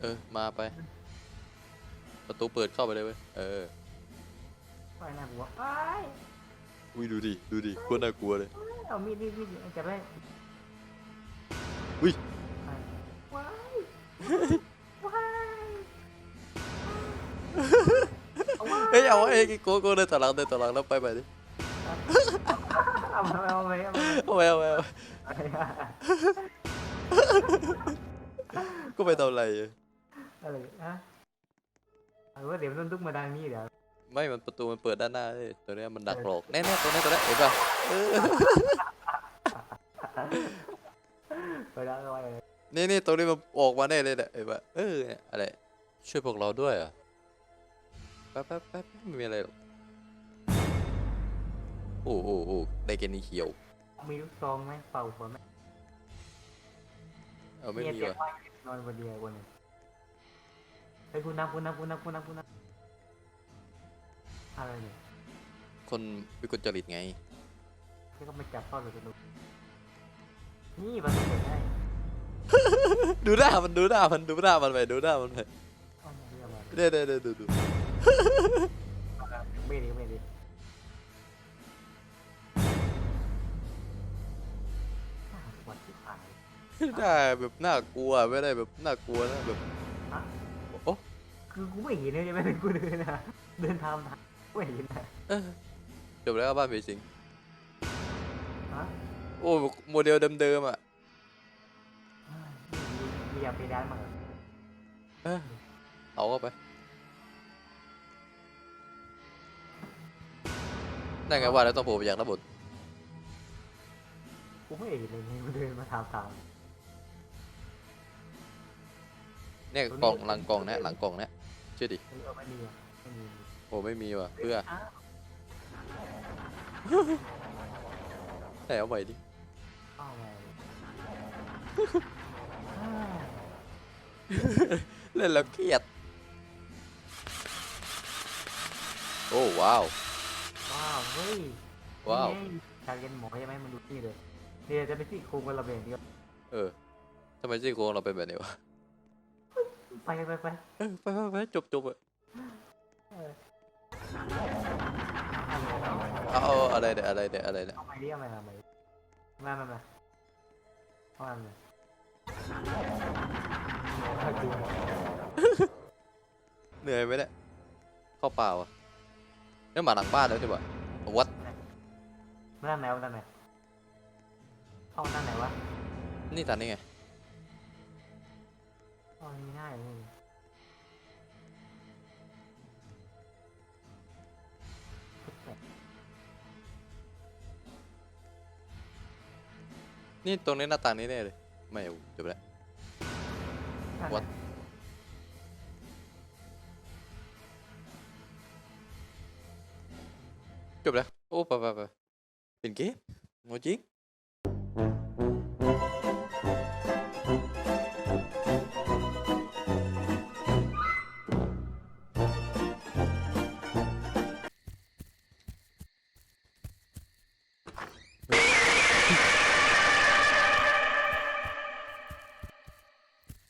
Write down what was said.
เออ มาไป ประตูเปิดเข้าไปเลยเว้ย เออไปน่ากลัวไอ้ยอุ้ยดูดิดูดิโคตรน่ากลัวเลย เอามีดมีดมีดจับได้อุ้ยว้ายว้ายเอาว้ายเฮ้ยเอาเอ้ยโกโก้เดินต่อหลังเดินต่อหลังแล้วไปไปดิ เอามาเอามาเอามาเอาไปเอาไปเอาไปก็ไปทำอะไรอะ อะไรฮะเอาว่าเดี๋ยวมันต้องมาดังนี้เดี๋ยวไม่มันประตูมันเปิดด้านหน้าเลยตัวเนี้ยมันดักหลอกแน่ๆตัวนี้ตัวนี้เห็นป่ะเออไปแล้วก็ไปเลยนี่นี่ตัวนี้มันออกมาแน่เลยเนี่ยเห็นป่ะเออเนี่ยอะไรช่วยพวกเราด้วยเหรอะแป๊บแป๊บแป๊บไม่มีอะไรหรอกโอ้โอ้โอ้ได้แค่นี้เขียว มีลูกซองไหมเป่าหัวไหมเอาไม่เนี่ยมีเตียงว่ะว่างนอนบนเดียวบนนี้เฮ้ยคุณนับคุณนับคุณนับคุณนับคุณนับอะไรเนี่ยคนวิกลจริตไง ที่เขามาจับเข้าเลยกันดูนี่มันเปิดได้ดูหน้ามันดูหน้ามันดูหน้ามันไปดูหน้ามันไปเอามาเรียกมาเด้เด้เด้ดูดูไม่ดีไม่ดีน่าปวดที่ผายหน้าแบบน่ากลัวไม่ได้แบบน่ากลัวนะแบบฮะโอ้ คือกูไม่เห็นเลยใช่ไหมเป็นกูเดินนะเดินทางทางกูไม่เห็นนะเออจบแล้วบ้านผีสิงฮะโอ้โมเดลเดิมๆอะมีมียาเพดานมาเหรอเออเอาเข้าไปนั่นไงว่าแล้วต้องโผล่ไปอย่างระบบกูไม่เห็นเลยกูเดินมาทางทางเนี่ยกล่องหลังกล่องเนี่ยหลังกล่องเนี่ยเชื่อดิเออไม่มีอะไม่มีโอ้ไม่มีว่ะเพื่ออ้าวไหนเอาใหม่ดิอ้าวไงอ้าวเล่นแล้วเครียดโอ้ว้าวว้าวเฮ้ยว้าวนี่ไงชาเรียนหมอใช่ไหมมันดูนี่เลยนี่จะไปที่โครงกระเบนเดียวเออทำไมซี่โครงเราเป็นแบบนี้วะ ไปไปไปเออไปไปไปจบจบอะเอาเอาอะไรเนี่ยอะไรเนี่ยอะไรเนี่ยวเอาไปดิเอาไปเอาไปมามามาเอามามาเอาจริงเหนื่อยไหมเนี่ยเข้าเปล่าอะเนี่ยหมาหลังบ้านแล้วใช่ปะวัดมาด้านไหนวะด้านไหนเอาด้านไหนวะนี่ตอนนี้ไง เอาอันนี้ง่ายเลยนี่ตรงนี้หน้าต่างนี้แน่เลย ไม่เอาจบแล้วด้านไหน What? จบแล้ว โอ้ไปไปไปเป็นเกมโมจริง